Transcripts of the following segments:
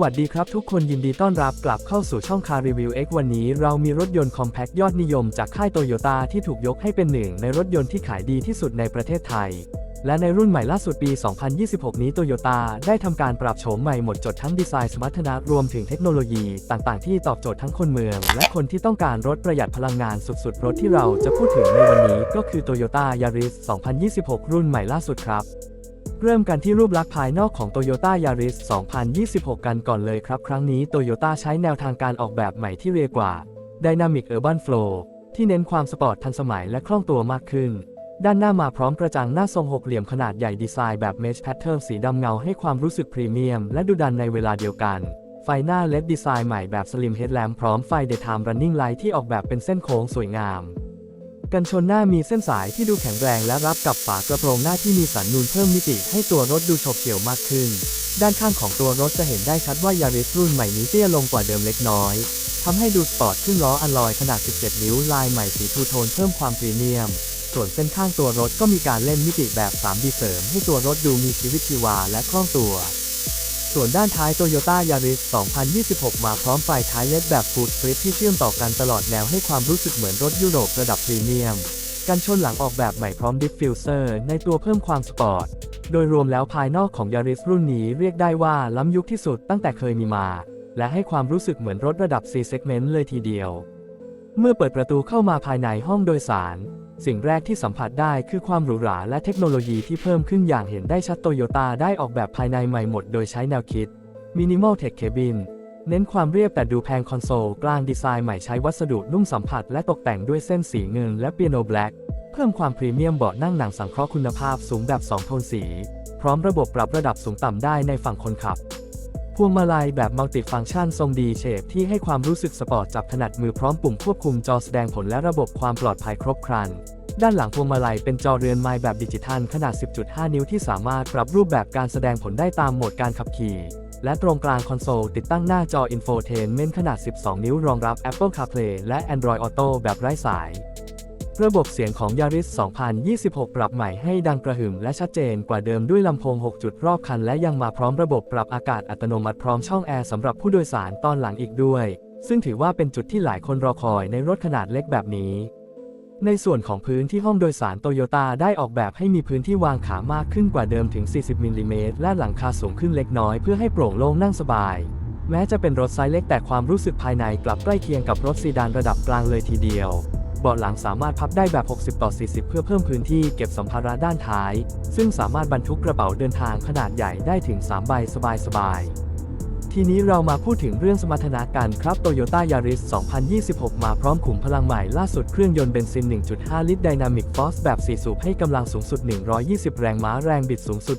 วัสดีครับทุกคนยินดีต้อนรับกลับเข้าสู่ช่อง Car Review X วันนี้เรามีรถยนต์ Compact ยอดนิยมจากค่ายโตโยต้าที่ถูกยกให้เป็นหนึ่งในรถยนต์ที่ขายดีที่สุดในประเทศไทย และในรุ่นใหม่ล่าสุดปี 2026 นี้โตโยต้าได้ทำการปรับโฉมใหม่หมดจดทั้งดีไซน์สมรรถนะรวมถึงเทคโนโลยีต่างๆ ที่ตอบโจทย์ทั้งคนเมือง และคนที่ต้องการรถประหยัดพลังงานสุดๆ รถที่เราจะพูดถึงในวันนี้ก็คือ Toyota Yaris 2026 รุ่นใหม่ล่าสุดครับ เริ่มกันที่รูปลักษณ์ภายนอกของ Toyota Yaris 2026 กันก่อนเลยครับ ครั้งนี้ Toyota ใช้แนวทางการออกแบบใหม่ที่เรียกว่า Dynamic Urban Flow ที่เน้นความสปอร์ตทันสมัยและคล่องตัวมากขึ้น ด้านหน้ามาพร้อมกระจังหน้าทรงหกเหลี่ยมขนาดใหญ่ดีไซน์แบบ Mesh Pattern สีดำเงาให้ความรู้สึกพรีเมียมและดุดันในเวลาเดียวกัน ไฟหน้า LED ดีไซน์ใหม่แบบ Slim Headlamp พร้อมไฟ Daytime Running Light ที่ออกแบบเป็นเส้นโค้งสวยงาม กันชนหน้ามีเส้นสายที่ดูแข็งแรงและรับกับฝากระโปรงหน้าที่มีสันนูนเพิ่มมิติให้ตัวรถดูโฉบเฉี่ยวมากขึ้น ด้านข้างของตัวรถจะเห็นได้ชัดว่ายาริสรุ่นใหม่นี้เตี้ยลงกว่าเดิมเล็กน้อยทำให้ดูสปอร์ตขึ้นล้ออัลลอยขนาด 17 นิ้วลายใหม่สีทูโทนเพิ่มความพรีเมียม ส่วนเส้นข้างตัวรถก็มีการเล่นมิติแบบ 3D เสริมให้ตัวรถดูมีชีวิตชีวาและคล่องตัว ส่วนด้านท้าย Toyota Yaris 2026 มาพร้อมไฟท้ายเลดแบบฟูดสตริปที่เชื่อมต่อกันตลอดแนวให้ความรู้สึกเหมือนรถยุโรประดับพรีเมียม กันชนหลังออกแบบใหม่พร้อมดิฟฟิวเซอร์ในตัวเพิ่มความสปอร์ต โดยรวมแล้วภายนอกของ Yaris รุ่นนี้เรียกได้ว่าล้ำยุคที่สุดตั้งแต่เคยมีมา และให้ความรู้สึกเหมือนรถระดับ C segment เลยทีเดียว เมื่อเปิดประตูเข้ามาภายในห้องโดยสาร สิ่งแรกที่สัมผัสได้คือความหรูหราและเทคโนโลยีที่เพิ่มขึ้นอย่างเห็นได้ชัดโตโยต้าได้ออกแบบภายในใหม่หมดโดยใช้แนวคิด Minimal Tech Cabin เน้นความเรียบแต่ดูแพงคอนโซล กลางดีไซน์ใหม่ใช้วัสดุนุ่มสัมผัสและตกแต่งด้วยเส้นสีเงินและเปียโนแบล็กเพิ่มความพรีเมียมเบาะนั่งหนังสังเคราะห์คุณภาพสูงแบบ 2 โทนสี พร้อมระบบปรับระดับสูงต่ำได้ในฝั่งคนขับ พวงมาลัยแบบมัลติฟังก์ชันทรงดีเชฟที่ให้ความรู้สึกสปอร์ตจับถนัดมือพร้อมปุ่มควบคุมจอแสดงผลและระบบความปลอดภัยครบครัน ด้านหลังพวงมาลัยเป็นจอเรือนไม้แบบดิจิทัลขนาด 10.5 นิ้วที่สามารถปรับรูปแบบการแสดงผลได้ตามโหมดการขับขี่ และตรงกลางคอนโซลติดตั้งหน้าจอ Infotainment ขนาด 12 นิ้วรองรับ Apple CarPlay และ Android Auto แบบไร้สาย ระบบเสียงของ Yaris 2026 ปรับใหม่ให้ดังกระหึ่มและชัดเจนกว่าเดิมด้วยลำโพง 6 จุดรอบคัน และยังมาพร้อมระบบปรับอากาศอัตโนมัติพร้อมช่องแอร์สำหรับผู้โดยสารตอนหลังอีกด้วย ซึ่งถือว่าเป็นจุดที่หลายคนรอคอยในรถขนาดเล็กแบบนี้ ในส่วนของพื้นที่ห้องโดยสารโตโยต้าได้ออกแบบให้มีพื้นที่วางขามากขึ้นกว่าเดิมถึง 40มิลลิเมตรและหลังคาสูงขึ้นเล็กน้อยเพื่อให้โปร่งโล่งนั่งสบาย แม้จะเป็นรถไซส์เล็กแต่ความรู้สึกภายในกลับใกล้เคียงกับรถซีดานระดับกลางเลยทีเดียว เบาะหลังสามารถพับได้แบบ 60 ต่อ 40 เพื่อเพิ่มพื้นที่เก็บสัมภาระด้านท้าย ซึ่งสามารถบรรทุกกระเป๋าเดินทางขนาดใหญ่ได้ถึง 3 ใบสบายๆทีนี้เรามาพูดถึงเรื่องสมรรถนะกันครับ Toyota Yaris 2026 มาพร้อมขุมพลังใหม่ล่าสุดเครื่องยนต์เบนซิน 1.5 ลิตร Dynamic Force แบบ 4 สูบให้กำลังสูงสุด 120 แรงม้าแรงบิดสูงสุด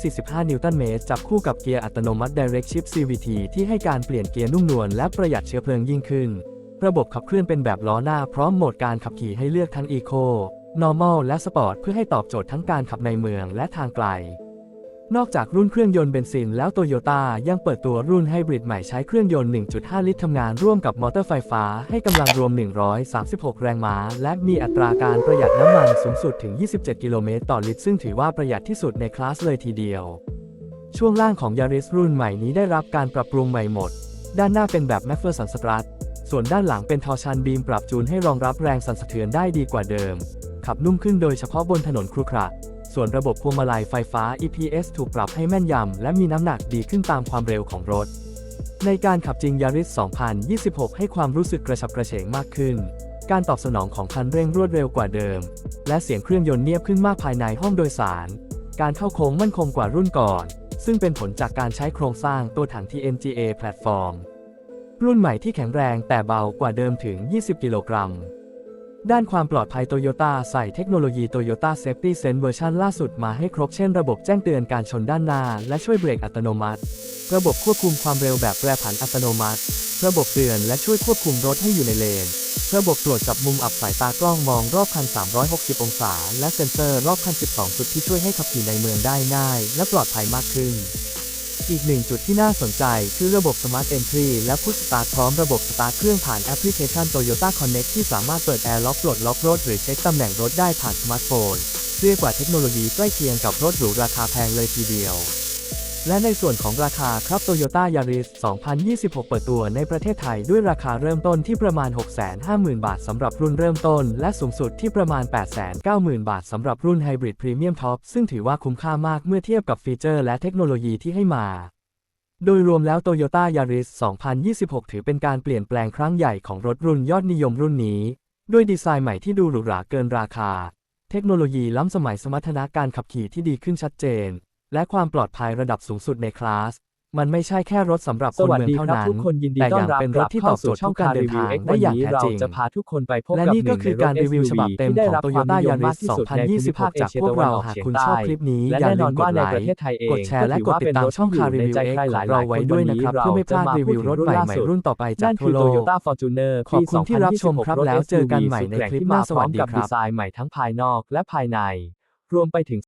145 นิวตันเมตร จับคู่กับเกียร์อัตโนมัติ Direct Shift CVT ที่ให้การเปลี่ยนเกียร์นุ่มนวลและประหยัดเชื้อเพลิงยิ่งขึ้น ระบบขับเคลื่อนเป็นแบบล้อหน้าพร้อมโหมดการขับขี่ให้เลือกทั้ง Eco Normal และ Sport เพื่อให้ตอบโจทย์ทั้งการขับในเมืองและทางไกล นอกจากรุ่นเครื่องยนต์เบนซินแล้วโตโยต้ายังเปิดตัวรุ่นไฮบริดใหม่ใช้เครื่องยนต์ 1.5 ลิตรทำงานร่วมกับมอเตอร์ไฟฟ้าให้กำลังรวม 136 แรงม้า และมีอัตราการประหยัดน้ำมันสูงสุดถึง 27 กิโลเมตรต่อลิตร ซึ่งถือว่าประหยัดที่สุดในคลาสเลยทีเดียว ช่วงล่างของ Yaris รุ่นใหม่นี้ได้รับการปรับปรุงใหม่หมด ด้านหน้าเป็นแบบ m a c p h e r s o n Strut ส่วนด้านหลังเป็นทอชันบีมปรับจูนให้รองรับแรงสั่นสะเทือนได้ดีกว่าเดิม ขับนุ่มขึ้นโดยเฉพาะบนถนนครุขระ ส่วนระบบพวงมาลัยไฟฟ้า EPS ถูกปรับให้แม่นยำและมีน้ำหนักดีขึ้นตามความเร็วของรถ ในการขับจริง Yaris 2026 ให้ความรู้สึกกระฉับกระเฉงมากขึ้น การตอบสนองของคันเร่งรวดเร็วกว่าเดิม และเสียงเครื่องยนต์เนียบขึ้นมากภายในห้องโดยสาร การเข้าโค้งมั่นคงกว่ารุ่นก่อน ซึ่งเป็นผลจากการใช้โครงสร้างตัวถัง TNGA แพลตฟอร์ม รุ่นใหม่ที่แข็งแรงแต่เบากว่าเดิมถึง 20 กิโลกรัม ด้านความปลอดภัยโตโยต้าใส่เทคโนโลยี Toyota Safety Sense เวอร์ชันล่าสุดมาให้ครบเช่นระบบแจ้งเตือนการชนด้านหน้า และช่วยเบรกอัตโนมัติ ระบบควบคุมความเร็วแบบแปรผันอัตโนมัติ ระบบเตือนและช่วยควบคุมรถให้อยู่ในเลน ระบบตรวจจับมุมอับสายตากล้องมองรอบคัน 360 องศา และเซ็นเซอร์รอบคัน 12 จุดที่ช่วยให้ขับขี่ในเมืองได้ง่าย และปลอดภัยมากขึ้น อีกหนึ่งจุดที่น่าสนใจคือระบบ Smart Entry และพุชสตาร์ทพร้อมระบบสตาร์ทเครื่องผ่านแอปพลิเคชัน Toyota Connect ที่สามารถเปิดแอร์ล็อกปลดล็อกรถหรือเช็คตำแหน่งรถได้ผ่านสมาร์ทโฟน เรียกว่าเทคโนโลยีใกล้เคียงกับรถหรูราคาแพงเลยทีเดียว และในส่วนของราคาครับ Toyota Yaris 2026 เปิดตัวในประเทศไทยด้วยราคาเริ่มต้นที่ประมาณ 650,000 บาทสำหรับรุ่นเริ่มต้น และสูงสุดที่ประมาณ 890,000 บาทสำหรับรุ่น Hybrid Premium Top ซึ่งถือว่าคุ้มค่ามากเมื่อเทียบกับฟีเจอร์และเทคโนโลยีที่ให้มา โดยรวมแล้ว Toyota Yaris 2026 ถือเป็นการเปลี่ยนแปลงครั้งใหญ่ของรถรุ่นยอดนิยมรุ่นนี้ ด้วยดีไซน์ใหม่ที่ดูหรูหราเกินราคา เทคโนโลยีล้ำสมัยสมรรถนะการขับขี่ที่ดีขึ้นชัดเจน และความปลอดภัยระดับสูงสุดในคลาส มันไม่ใช่แค่รถสำหรับสคนวัสเมืองดีเท่าครับนั้นทุกคนยินดีแต่ต้อยันงรับเป็นกรลัถบที่ตเข้าอบโจสู่ทย์ช่ทุองกการการเดิรีนวิวทาง X ได้วันอย่างนี้แท้เราจริงจะพาทุกคนไปพบและกับนี่หก็นึ่งคือในการรีวิวฉบับเต็มที่ได้ของรับ Toyota ความนิยมมาก Yaris ที่สุดในภูมิภาค2026 จากเอเชียพวกเราตะวันออกหากเฉียงคุณใต้ชอบคลิปนี้และอย่าแน่นลือมนกว่าดในไลประเทศค์ไทยเองกดแชร์และกดติดตามช่องคารีวิวใจเอ็กใครขหอลางยเราๆไว้คนด้วยวันนะนี้ครับเราเพื่อไม่พลาดจะมารีวิวรถใหม่พูดถึงๆรุ่นต่อไปจากนั่นทั่คืวอโลก Toyota Fortuner ขอบคุณที่รับชมครับปีแล้วเจอกันใหม่2026ในคลิปหน้าสวัสดีพร้อมกับครับดีไซน์ใหม่ทั้งภายนอกและภายใน รวมไปถึง